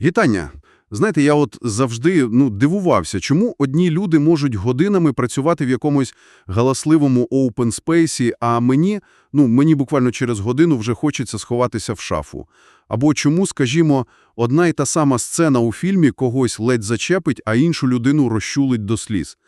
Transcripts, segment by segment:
Вітання! Знаєте, я от завжди ну, дивувався, чому одні люди можуть годинами працювати в якомусь галасливому open space, а мені, ну, мені буквально через годину вже хочеться сховатися в шафу. Або чому, скажімо, одна і та сама сцена у фільмі когось ледь зачепить, а іншу людину розчулить до сліз.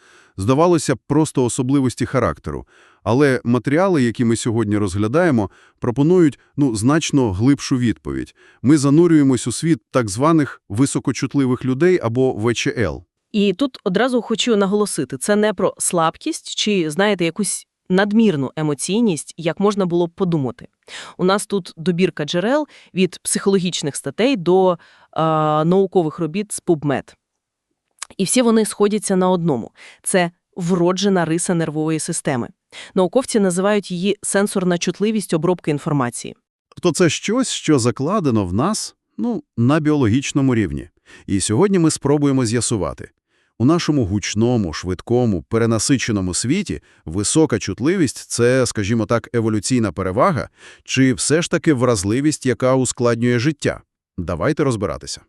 Здавалося б, просто особливості характеру. Але матеріали, які ми сьогодні розглядаємо, пропонують ну, значно глибшу відповідь. Ми занурюємось у світ так званих високочутливих людей або ВЧЛ. І тут одразу хочу наголосити, це не про слабкість чи, знаєте, якусь надмірну емоційність, як можна було б подумати. У нас тут добірка джерел від психологічних статей до е, наукових робіт з PubMed. І всі вони сходяться на одному – це вроджена риса нервової системи. Науковці називають її сенсорна чутливість обробки інформації. То це щось, що закладено в нас ну, на біологічному рівні. І сьогодні ми спробуємо з'ясувати. У нашому гучному, швидкому, перенасиченому світі висока чутливість – це, скажімо так, еволюційна перевага, чи все ж таки вразливість, яка ускладнює життя? Давайте розбиратися.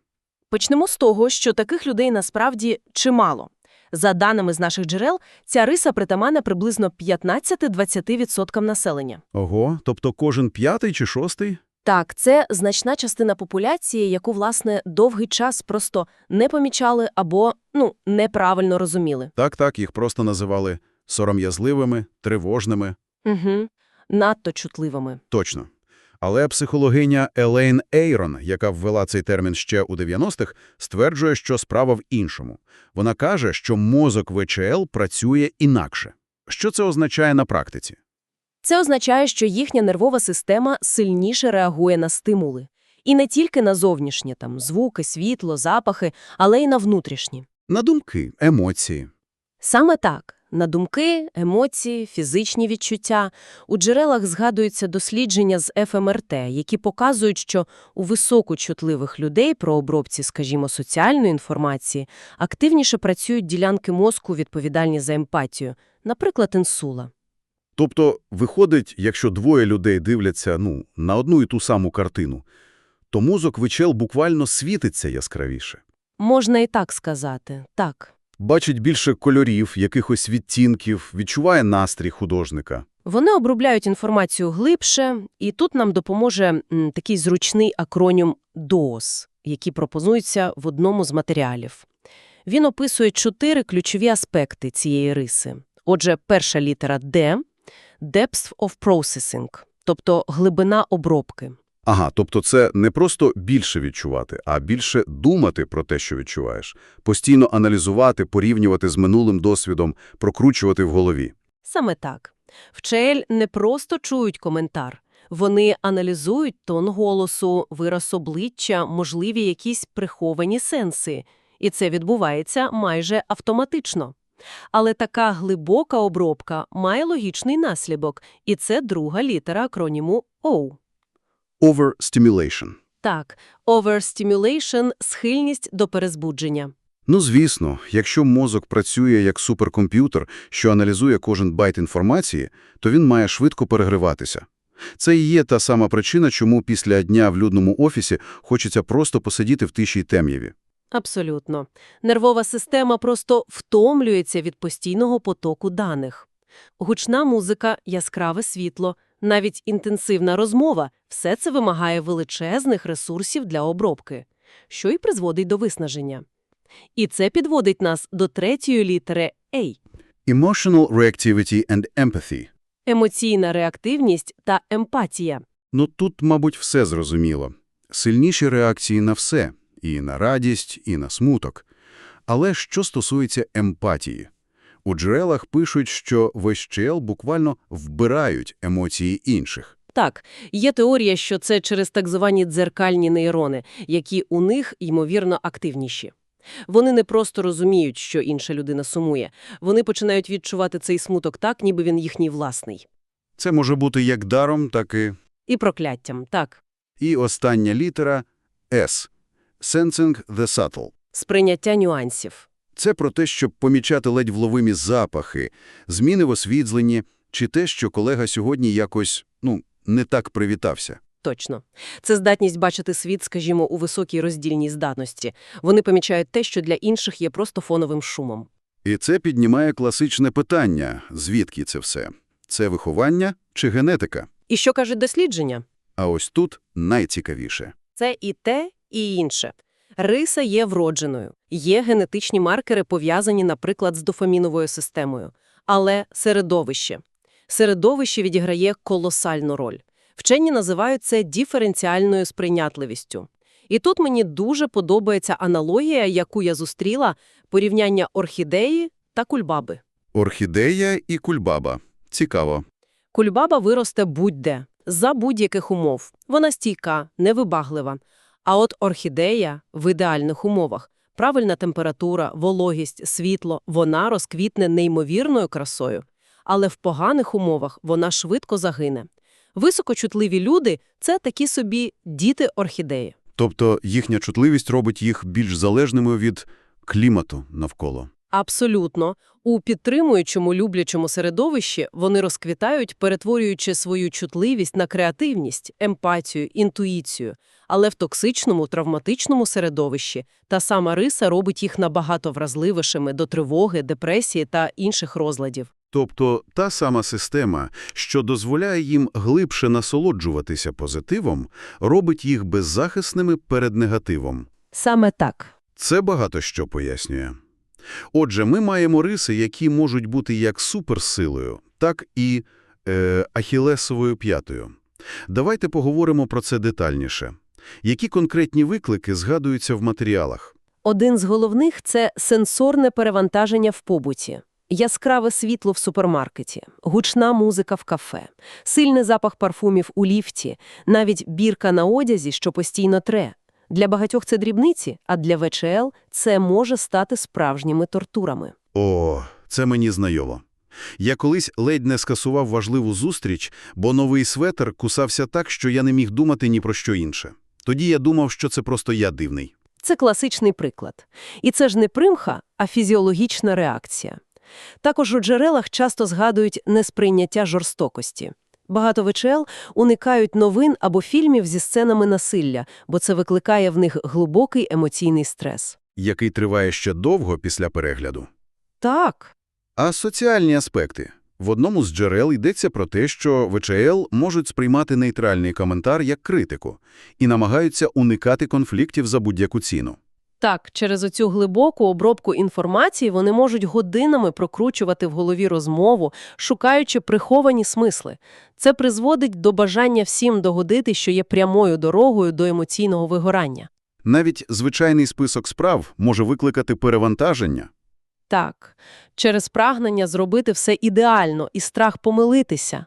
Почнемо з того, що таких людей насправді чимало. За даними з наших джерел, ця риса притаманна приблизно 15-20% населення. Ого, тобто кожен п'ятий чи шостий? Так, це значна частина популяції, яку, власне, довгий час просто не помічали або, ну, неправильно розуміли. Так-так, їх просто називали сором'язливими, тривожними. Угу. Надто чутливими. Точно. Але психологиня Елейн Ейрон, яка ввела цей термін ще у 90-х, стверджує, що справа в іншому. Вона каже, що мозок ВЧЛ працює інакше. Що це означає на практиці? Це означає, що їхня нервова система сильніше реагує на стимули. І не тільки на зовнішні, там, звуки, світло, запахи, але й на внутрішні. На думки, емоції. Саме так. На думки, емоції, фізичні відчуття. У джерелах згадуються дослідження з ФМРТ, які показують, що у високочутливих людей про обробці, скажімо, соціальної інформації активніше працюють ділянки мозку, відповідальні за емпатію, наприклад, інсула. Тобто, виходить, якщо двоє людей дивляться ну, на одну і ту саму картину, то мозок ВЧЛ буквально світиться яскравіше. Можна і так сказати, так. Бачить більше кольорів, якихось відтінків, відчуває настрій художника. Вони обробляють інформацію глибше, і тут нам допоможе такий зручний акронім DOS, який пропонується в одному з матеріалів. Він описує чотири ключові аспекти цієї риси. Отже, перша літера D – depth of processing, тобто глибина обробки. Ага, тобто це не просто більше відчувати, а більше думати про те, що відчуваєш. Постійно аналізувати, порівнювати з минулим досвідом, прокручувати в голові. Саме так. В ЧЛ не просто чують коментар. Вони аналізують тон голосу, вираз обличчя, можливі якісь приховані сенси. І це відбувається майже автоматично. Але така глибока обробка має логічний наслідок, і це друга літера акроніму O. Overstimulation. Так, overstimulation – схильність до перезбудження. Ну, звісно, якщо мозок працює як суперкомп'ютер, що аналізує кожен байт інформації, то він має швидко перегриватися. Це і є та сама причина, чому після дня в людному офісі хочеться просто посидіти в тиші й темряві. Абсолютно. Нервова система просто втомлюється від постійного потоку даних. Гучна музика, яскраве світло, навіть інтенсивна розмова – все це вимагає величезних ресурсів для обробки, що й призводить до виснаження. І це підводить нас до третьої літери A – Emotional reactivity and empathy. емоційна реактивність та емпатія. Ну тут, мабуть, все зрозуміло. Сильніші реакції на все – і на радість, і на смуток. Але що стосується емпатії? У джерелах пишуть, що в СЧЛ буквально вбирають емоції інших. Так, є теорія, що це через так звані дзеркальні нейрони, які у них, ймовірно, активніші. Вони не просто розуміють, що інша людина сумує. Вони починають відчувати цей смуток так, ніби він їхній власний. Це може бути як даром, так і... І прокляттям, так. І остання літера – S – Sensing the subtle. Сприйняття нюансів. Це про те, щоб помічати ледь вловимі запахи, зміни в освітленні, чи те, що колега сьогодні якось, ну, не так привітався. Точно. Це здатність бачити світ, скажімо, у високій роздільній здатності. Вони помічають те, що для інших є просто фоновим шумом. І це піднімає класичне питання, звідки це все? Це виховання чи генетика? І що кажуть дослідження? А ось тут найцікавіше. Це і те, і інше. Риса є вродженою. Є генетичні маркери, пов'язані, наприклад, з дофаміновою системою. Але середовище. Середовище відіграє колосальну роль. Вчені називають це диференціальною сприйнятливістю. І тут мені дуже подобається аналогія, яку я зустріла, порівняння орхідеї та кульбаби. Орхідея і кульбаба. Цікаво. Кульбаба виросте будь-де, за будь-яких умов. Вона стійка, невибаглива. А от орхідея в ідеальних умовах. Правильна температура, вологість, світло – вона розквітне неймовірною красою. Але в поганих умовах вона швидко загине. Високочутливі люди – це такі собі діти орхідеї. Тобто їхня чутливість робить їх більш залежними від клімату навколо. Абсолютно. У підтримуючому, люблячому середовищі вони розквітають, перетворюючи свою чутливість на креативність, емпатію, інтуїцію. Але в токсичному, травматичному середовищі та сама риса робить їх набагато вразливішими до тривоги, депресії та інших розладів. Тобто та сама система, що дозволяє їм глибше насолоджуватися позитивом, робить їх беззахисними перед негативом. Саме так. Це багато що пояснює. Отже, ми маємо риси, які можуть бути як суперсилою, так і е, ахілесовою п'ятою. Давайте поговоримо про це детальніше. Які конкретні виклики згадуються в матеріалах? Один з головних – це сенсорне перевантаження в побуті. Яскраве світло в супермаркеті, гучна музика в кафе, сильний запах парфумів у ліфті, навіть бірка на одязі, що постійно тре. Для багатьох це дрібниці, а для ВЧЛ це може стати справжніми тортурами. О, це мені знайомо. Я колись ледь не скасував важливу зустріч, бо новий светр кусався так, що я не міг думати ні про що інше. Тоді я думав, що це просто я дивний. Це класичний приклад. І це ж не примха, а фізіологічна реакція. Також у джерелах часто згадують несприйняття жорстокості. Багато ВЧЛ уникають новин або фільмів зі сценами насилля, бо це викликає в них глибокий емоційний стрес. Який триває ще довго після перегляду. Так, А соціальні аспекти? В одному з джерел йдеться про те, що ВЧЛ можуть сприймати нейтральний коментар як критику і намагаються уникати конфліктів за будь-яку ціну. Так, через оцю глибоку обробку інформації вони можуть годинами прокручувати в голові розмову, шукаючи приховані смисли. Це призводить до бажання всім догодити, що є прямою дорогою до емоційного вигорання. Навіть звичайний список справ може викликати перевантаження. Так, через прагнення зробити все ідеально і страх помилитися.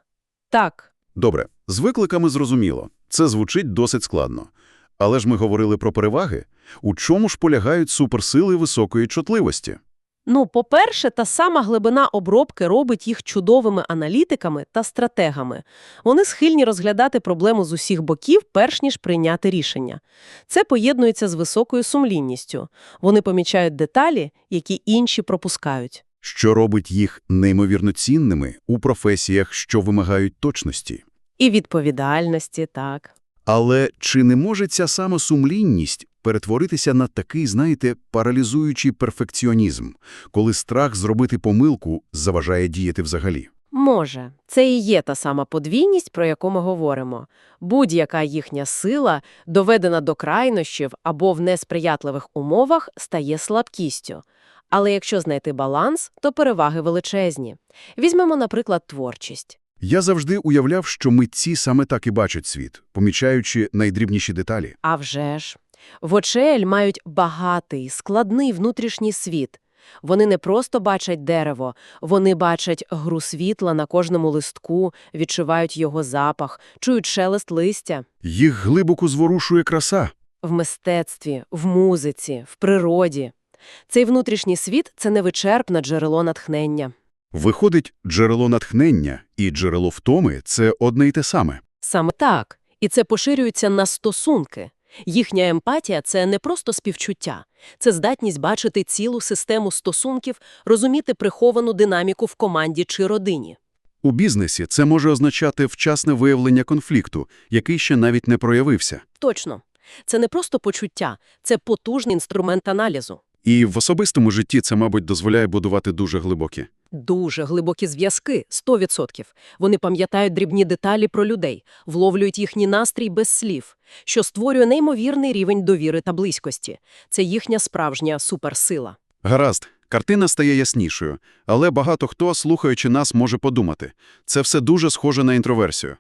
Так, Добре, з викликами зрозуміло. Це звучить досить складно. Але ж ми говорили про переваги. У чому ж полягають суперсили високої чутливості? ну, по-перше, та сама глибина обробки робить їх чудовими аналітиками та стратегами. Вони схильні розглядати проблему з усіх боків, перш ніж прийняти рішення. Це поєднується з високою сумлінністю. Вони помічають деталі, які інші пропускають. Що робить їх неймовірно цінними у професіях, що вимагають точності? І відповідальності, так. Але чи не може ця самосумлінність перетворитися на такий, знаєте, паралізуючий перфекціонізм, коли страх зробити помилку заважає діяти взагалі? Може, це і є та сама подвійність, про яку ми говоримо. Будь-яка їхня сила, доведена до крайнощів або в несприятливих умовах, стає слабкістю. Але якщо знайти баланс, то переваги величезні. Візьмемо, наприклад, творчість. Я завжди уявляв, що митці саме так і бачать світ, помічаючи найдрібніші деталі. А вже ж. Вочель мають багатий, складний внутрішній світ. Вони не просто бачать дерево, вони бачать гру світла на кожному листку, відчувають його запах, чують шелест листя. Їх глибоко зворушує краса. В мистецтві, в музиці, в природі. Цей внутрішній світ – це невичерпне джерело натхнення. Виходить, джерело натхнення і джерело втоми – це одне й те саме. Саме так. І це поширюється на стосунки. Їхня емпатія – це не просто співчуття. Це здатність бачити цілу систему стосунків, розуміти приховану динаміку в команді чи родині. У бізнесі це може означати вчасне виявлення конфлікту, який ще навіть не проявився. Точно. Це не просто почуття, це потужний інструмент аналізу. І в особистому житті це, мабуть, дозволяє будувати дуже глибокі. Дуже глибокі зв'язки, 100%. Вони пам'ятають дрібні деталі про людей, вловлюють їхній настрій без слів, що створює неймовірний рівень довіри та близькості. Це їхня справжня суперсила. Гаразд, картина стає яснішою, але багато хто, слухаючи нас, може подумати. Це все дуже схоже на інтроверсію.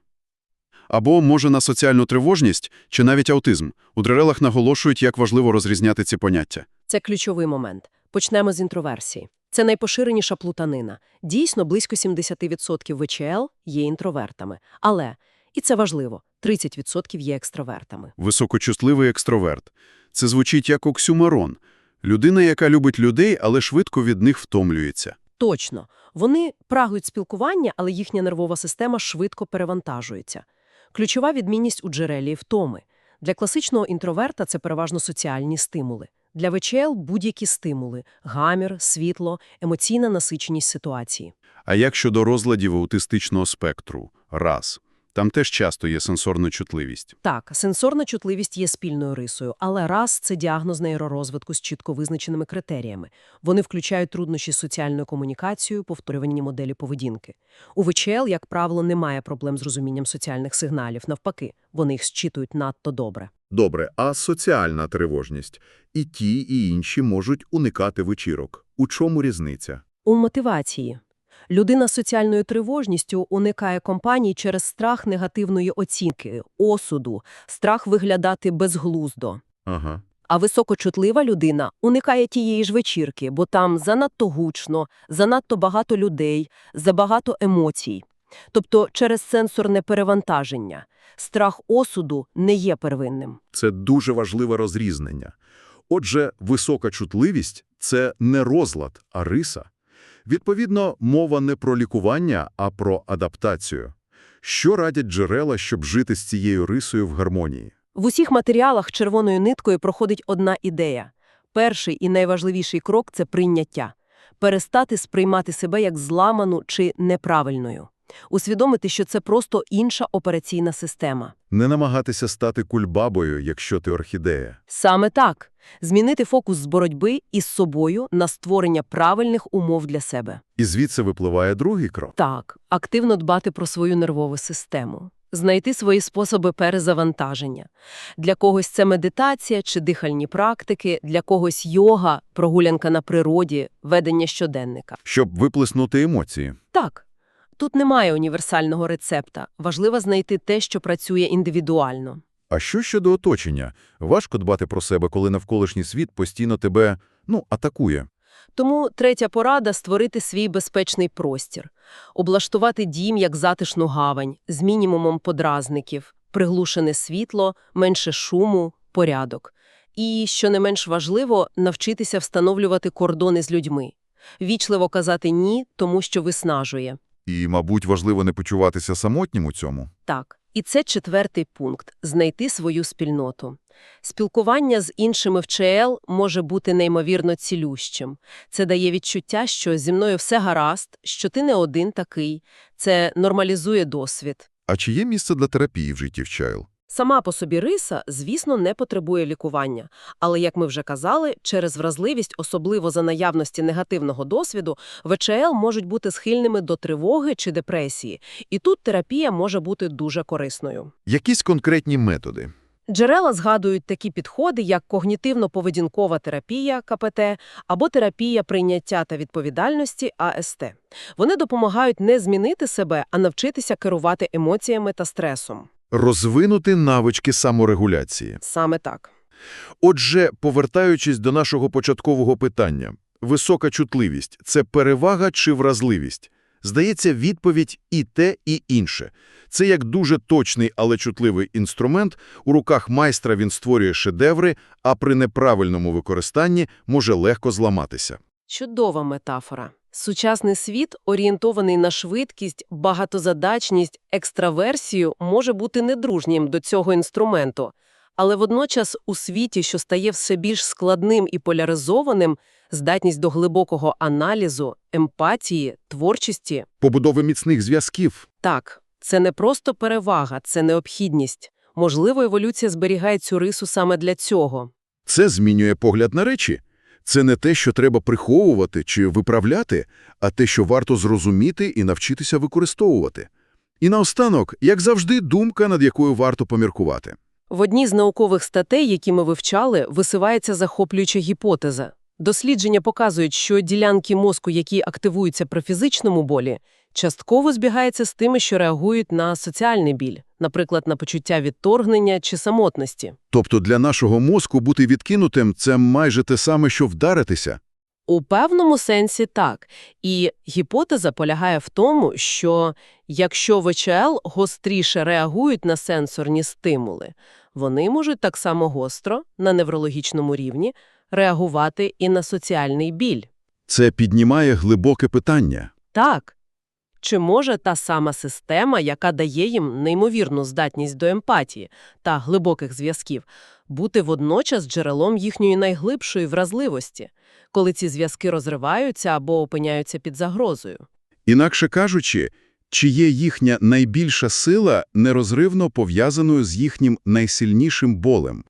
Або, може, на соціальну тривожність, чи навіть аутизм. У джерелах наголошують, як важливо розрізняти ці поняття. Це ключовий момент. Почнемо з інтроверсії. Це найпоширеніша плутанина. Дійсно, близько 70% ВЧЛ є інтровертами. Але, і це важливо, 30% є екстравертами. Високочутливий екстроверт. Це звучить як оксюмарон. Людина, яка любить людей, але швидко від них втомлюється. Точно. Вони прагнуть спілкування, але їхня нервова система швидко перевантажується. Ключова відмінність у джерелі втоми. Для класичного інтроверта це переважно соціальні стимули. Для ВЧЛ – будь-які стимули – гамір, світло, емоційна насиченість ситуації. А як щодо розладів аутистичного спектру? Раз. Там теж часто є сенсорна чутливість. Так, сенсорна чутливість є спільною рисою, але раз – це діагноз нейророзвитку з чітко визначеними критеріями. Вони включають труднощі з соціальною комунікацією, повторювані моделі поведінки. У ВЧЛ, як правило, немає проблем з розумінням соціальних сигналів. Навпаки, вони їх зчитують надто добре. Добре, а соціальна тривожність? І ті, і інші можуть уникати вечірок. У чому різниця? У мотивації. Людина з соціальною тривожністю уникає компаній через страх негативної оцінки, осуду, страх виглядати безглуздо. Ага. А високочутлива людина уникає тієї ж вечірки, бо там занадто гучно, занадто багато людей, забагато емоцій. Тобто через сенсорне перевантаження. Страх осуду не є первинним. Це дуже важливе розрізнення. Отже, висока чутливість – це не розлад, а риса. Відповідно, мова не про лікування, а про адаптацію. Що радять джерела, щоб жити з цією рисою в гармонії? В усіх матеріалах червоною ниткою проходить одна ідея. Перший і найважливіший крок – це прийняття. Перестати сприймати себе як зламану чи неправильною. Усвідомити, що це просто інша операційна система. Не намагатися стати кульбабою, якщо ти орхідея. Саме так. Змінити фокус з боротьби із собою на створення правильних умов для себе. І звідси випливає другий крок. Так, активно дбати про свою нервову систему. Знайти свої способи перезавантаження. Для когось це медитація чи дихальні практики, для когось йога, прогулянка на природі, ведення щоденника. Щоб виплеснути емоції. Так, тут немає універсального рецепта. Важливо знайти те, що працює індивідуально. А що щодо оточення? Важко дбати про себе, коли навколишній світ постійно тебе, ну, атакує. Тому третя порада – створити свій безпечний простір. Облаштувати дім як затишну гавань, з мінімумом подразників, приглушене світло, менше шуму, порядок. І, що не менш важливо, навчитися встановлювати кордони з людьми. Вічливо казати «ні», тому що виснажує. І, мабуть, важливо не почуватися самотнім у цьому. Так, і це четвертий пункт – знайти свою спільноту. Спілкування з іншими в ЧЛ може бути неймовірно цілющим. Це дає відчуття, що зі мною все гаразд, що ти не один такий. Це нормалізує досвід. А чи є місце для терапії в житті в Чайл? Сама по собі риса, звісно, не потребує лікування. Але, як ми вже казали, через вразливість, особливо за наявності негативного досвіду, ВЧЛ можуть бути схильними до тривоги чи депресії. І тут терапія може бути дуже корисною. Якісь конкретні методи? Джерела згадують такі підходи, як когнітивно-поведінкова терапія КПТ або терапія прийняття та відповідальності АСТ. Вони допомагають не змінити себе, а навчитися керувати емоціями та стресом. Розвинути навички саморегуляції. Саме так. Отже, повертаючись до нашого початкового питання, висока чутливість – це перевага чи вразливість? Здається, відповідь і те, і інше. Це як дуже точний, але чутливий інструмент, у руках майстра він створює шедеври, а при неправильному використанні може легко зламатися. Чудова метафора. Сучасний світ, орієнтований на швидкість, багатозадачність, екстраверсію, може бути недружнім до цього інструменту. Але водночас у світі, що стає все більш складним і поляризованим, здатність до глибокого аналізу, емпатії, творчості Побудови міцних зв'язків. Так, це не просто перевага, це необхідність. Можливо, еволюція зберігає цю рису саме для цього. Це змінює погляд на речі. Це не те, що треба приховувати чи виправляти, а те, що варто зрозуміти і навчитися використовувати. І наостанок, як завжди, думка, над якою варто поміркувати. В одній з наукових статей, які ми вивчали, висувається захоплююча гіпотеза. Дослідження показують, що ділянки мозку, які активуються при фізичному болі, частково збігаються з тими, що реагують на соціальний біль, наприклад, на почуття відторгнення чи самотності. Тобто для нашого мозку бути відкинутим – це майже те саме, що вдаритися. У певному сенсі так. І гіпотеза полягає в тому, що якщо ВЧЛ гостріше реагують на сенсорні стимули, вони можуть так само гостро, на неврологічному рівні, реагувати і на соціальний біль. Це піднімає глибоке питання. Так. Чи може та сама система, яка дає їм неймовірну здатність до емпатії та глибоких зв'язків, бути водночас джерелом їхньої найглибшої вразливості, коли ці зв'язки розриваються або опиняються під загрозою? Інакше кажучи, чи є їхня найбільша сила нерозривно пов'язаною з їхнім найсильнішим болем?